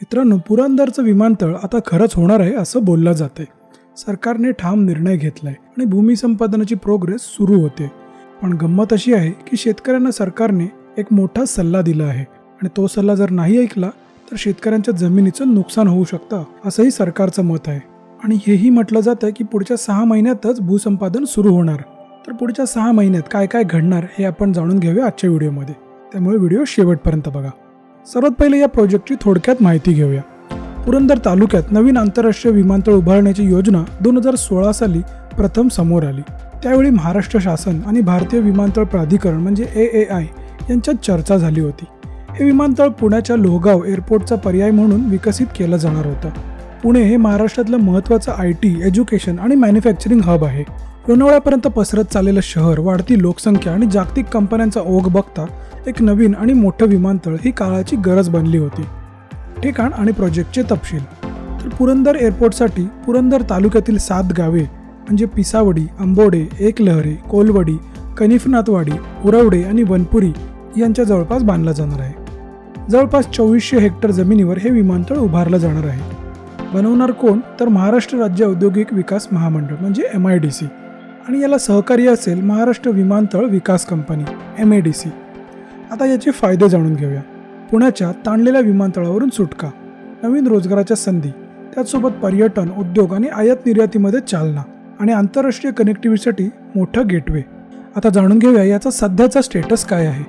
मित्रांनो पुरंदरचं विमानतळ आता खरंच होणार आहे असं बोललं जाते सरकारने ठाम निर्णय घेतलाय आणि भूमी संपादनाची प्रोग्रेस सुरू होते. पण गंमत अशी आहे की शेतकऱ्यांना सरकारने एक मोठा सल्ला दिला आहे आणि तो सल्ला जर नाही ऐकला तर शेतकऱ्यांच्या जमिनीचं नुकसान होऊ शकतं असंही सरकारचं मत आहे. आणि हेही म्हटलं जातं की पुढच्या सहा महिन्यातच भूसंपादन सुरू होणार. तर पुढच्या सहा महिन्यात काय काय घडणार हे आपण जाणून घेऊया आजच्या व्हिडिओमध्ये. त्यामुळे व्हिडिओ शेवटपर्यंत बघा. सर्वात पहिले या प्रोजेक्टची थोडक्यात माहिती घेऊया. पुरंदर तालुक्यात नवीन आंतरराष्ट्रीय विमानतळ उभारण्याची योजना दोन हजार सोळा साली प्रथम समोर आली. त्यावेळी महाराष्ट्र शासन आणि भारतीय विमानतळ प्राधिकरण म्हणजे ए ए आय यांच्यात चर्चा झाली होती. हे विमानतळ पुण्याच्या लोहगाव एअरपोर्टचा पर्याय म्हणून विकसित केलं जाणार होतं. पुणे हे महाराष्ट्रातलं महत्त्वाचं आय टी एज्युकेशन आणि मॅन्युफॅक्चरिंग हब आहे. लोणावळ्यापर्यंत पसरत चाललेलं शहर वाढती लोकसंख्या आणि जागतिक कंपन्यांचा ओघ बघता एक नवीन आणि मोठं विमानतळ ही काळाची गरज बनली होती. ठिकाण आणि प्रोजेक्टचे तपशील. तर पुरंदर एअरपोर्टसाठी पुरंदर तालुक्यातील सात गावे म्हणजे पिसावडी आंबोडे एकलहरे कोलवडी कनिफनाथवाडी उरवडे आणि वनपुरी यांच्या जवळपास बांधला जाणार आहे. जवळपास चोवीसशे हेक्टर जमिनीवर हे विमानतळ उभारलं जाणार आहे. बनवणार कोण? तर महाराष्ट्र राज्य औद्योगिक विकास महामंडळ म्हणजे एम आय डी सी आणि याला सहकार्य असेल महाराष्ट्र विमानतळ विकास company M A D C आता याचे फायदे जाणून घेऊया. पुण्याच्या ताणलेल्या विमानतळावरून सुटका. नवीन रोजगाराच्या संधी. त्याचसोबत पर्यटन उद्योग आणि आयात निर्यातीमध्ये चालना आणि आंतरराष्ट्रीय कनेक्टिव्हिटीसाठी मोठं गेटवे आता जाणून घेऊया याचा सध्याचा स्टेटस काय आहे.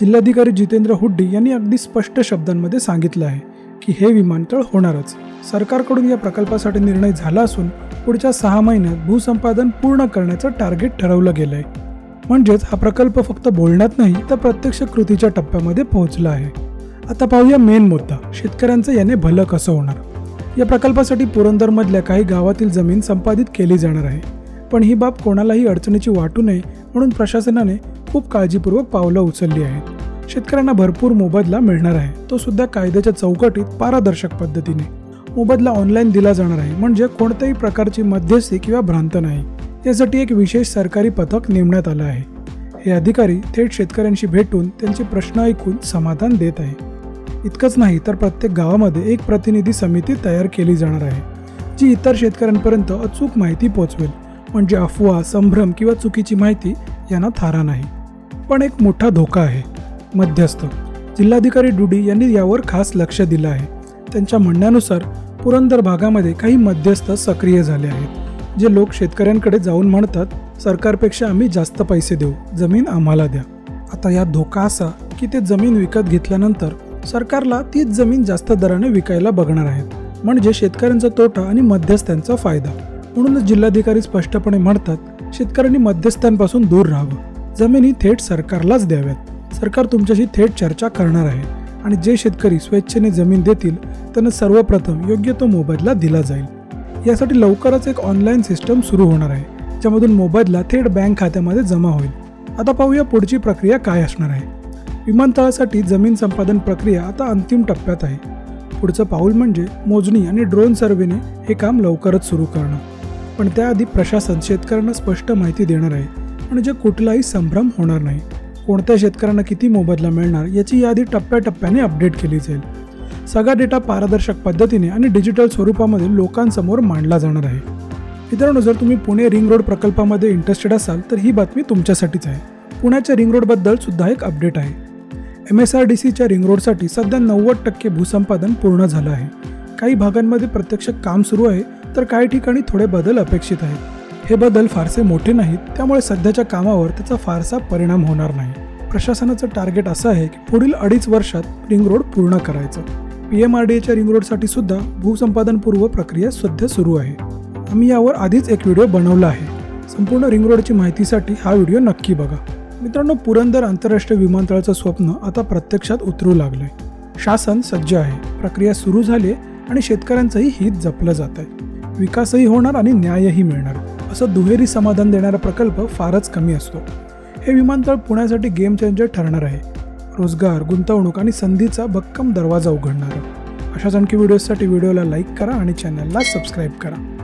जिल्हाधिकारी जितेंद्र हुड्डी यांनी अगदी स्पष्ट शब्दांमध्ये सांगितलं आहे की हे विमानतळ होणारच. सरकारकडून या प्रकल्पासाठी निर्णय झाला असून पुढच्या सहा महिन्यात भूसंपादन पूर्ण करण्याचं टार्गेट ठरवलं गेलं आहे म्हणजेच हा प्रकल्प फक्त बोलण्यात नाही तर प्रत्यक्ष कृतीच्या टप्प्यामध्ये पोहोचला आहे. आता पाहूया मेन मुद्दा शेतकऱ्यांचं याने भलं कसं होणार. या प्रकल्पासाठी पुरंदरमधल्या काही गावातील जमीन संपादित केली जाणार आहे. पण ही बाब कोणालाही अडचणीची वाटू नये म्हणून प्रशासनाने खूप काळजीपूर्वक पावलं उचलली आहेत. शेतकऱ्यांना भरपूर मोबदला मिळणार आहे तो सुद्धा कायद्याच्या चौकटीत पारदर्शक पद्धतीने. मोबदला ऑनलाईन दिला जाणार आहे. म्हणजे कोणत्याही प्रकारची मध्यस्थी किंवा भ्रांत नाही. यासाठी एक विशेष सरकारी पथक नेमण्यात आलं आहे. हे अधिकारी थेट शेतकऱ्यांशी भेटून त्यांचे प्रश्न ऐकून समाधान देत आहे. इतकंच नाही तर प्रत्येक गावामध्ये एक प्रतिनिधी समिती तयार केली जाणार आहे जी इतर शेतकऱ्यांपर्यंत अचूक माहिती पोचवेल. म्हणजे अफवा संभ्रम किंवा चुकीची माहिती यांना थारा नाही. पण एक मोठा धोका आहे. मध्यस्थ जिल्हाधिकारी डुडी यांनी यावर खास लक्ष दिलं आहे. त्यांच्या म्हणण्यानुसार पुरंदर भागामध्ये काही मध्यस्थ सक्रिय झाले आहेत जे लोक शेतकऱ्यांकडे जाऊन म्हणतात सरकारपेक्षा आम्ही जास्त पैसे देऊ जमीन आम्हाला द्या. आता यात धोका असा की ते जमीन विकत घेतल्यानंतर सरकारला तीच जमीन जास्त दराने विकायला बघणार आहेत म्हणजे शेतकऱ्यांचा तोटा आणि मध्यस्थांचा फायदा. म्हणूनच जिल्हाधिकारी स्पष्टपणे म्हणतात शेतकऱ्यांनी मध्यस्थांपासून दूर राहावं. जमिनी थेट सरकारलाच द्याव्यात. सरकार तुमच्याशी थेट चर्चा करणार आहे. आणि जे शेतकरी स्वेच्छेने जमीन देतील त्यांना सर्वप्रथम योग्य तो मोबदला दिला जाईल. यासाठी लवकरच एक ऑनलाईन सिस्टम सुरू होणार आहे ज्यामधून मोबदला थेट बँक खात्यामध्ये जमा होईल. आता पाहूया पुढची प्रक्रिया काय असणार आहे. विमानतळासाठी जमीन संपादन प्रक्रिया आता अंतिम टप्प्यात आहे. पुढचं पाऊल म्हणजे मोजणी आणि ड्रोन सर्व्हेने हे काम लवकरच सुरू करणं. पण त्याआधी प्रशासन शेतकऱ्यांना स्पष्ट माहिती देणार आहे म्हणजे कुठलाही संभ्रम होणार नाही. कोणत्या शेतकऱ्यांना किती मोबदला मिळणार याची यादी टप्प्याटप्प्याने अपडेट केली जाईल. सगळा डेटा पारदर्शक पद्धतीने आणि डिजिटल स्वरूपामध्ये लोकांसमोर मांडला जाणार आहे. मित्रांनो जर तुम्ही पुणे रिंग रोड प्रकल्पामध्ये इंटरेस्टेड असाल तर ही बातमी तुमच्यासाठीच आहे. पुण्याच्या रिंग रोडबद्दल सुद्धा एक अपडेट आहे. एम एस आर डी सीच्या रिंग रोडसाठी सध्या नव्वद टक्के भूसंपादन पूर्ण झालं आहे. काही भागांमध्ये प्रत्यक्ष काम सुरू आहे तर काही ठिकाणी थोडे बदल अपेक्षित आहेत. हे बदल फारसे मोठे नाहीत त्यामुळे सध्याच्या कामावर त्याचा फारसा परिणाम होणार नाही. प्रशासनाचं टार्गेट असं आहे की पुढील अडीच वर्षात रिंग रोड पूर्ण करायचं. पी एम आर डी एच्या रिंग रोडसाठी सुद्धा भूसंपादनपूर्व प्रक्रिया सध्या सुरू आहे. आम्ही यावर आधीच एक व्हिडिओ बनवला आहे. संपूर्ण रिंग रोडची माहितीसाठी हा व्हिडिओ नक्की बघा. मित्रांनो पुरंदर आंतरराष्ट्रीय विमानतळाचं स्वप्न आता प्रत्यक्षात उतरू लागलंय. शासन सज्ज आहे. प्रक्रिया सुरू झाली आहे आणि शेतकऱ्यांचंही हित जपलं जात आहे विकासही होणार आणि न्यायही मिळणार. असं दुहेरी समाधान देणारा प्रकल्प फारच कमी असतो. हे विमानतळ पुण्यासाठी गेम चेंजर ठरणार आहे. रोजगार गुंतवणूक आणि संधीचा भक्कम दरवाजा उघडणार अशाच आणखी व्हिडिओजसाठी व्हिडिओला लाईक करा आणि चॅनलला सबस्क्राईब करा.